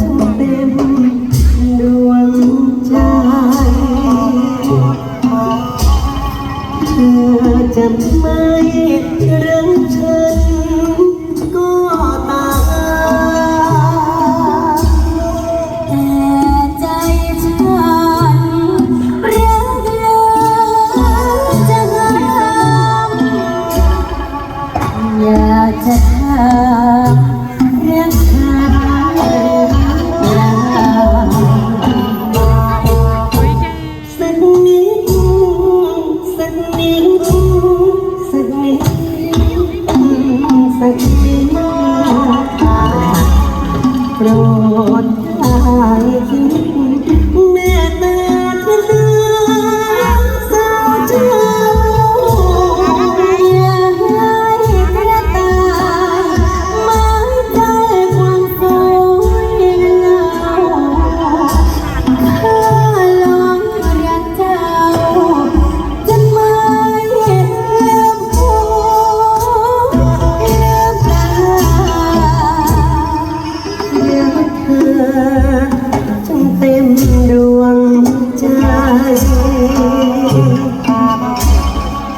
จนเต็มดวงเธอ สักนิ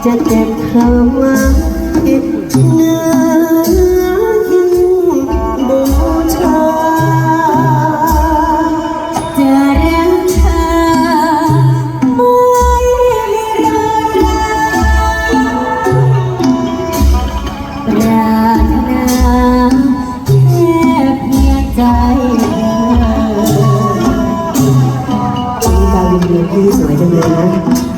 จะเก็บเธอไว้เนื้อยิ่งบูชาจะรักเธอไม่นิรันดร์ปรารถนาแค่เพียงใจเธอดาวดินเดือนพี่สวยจังเลยนะ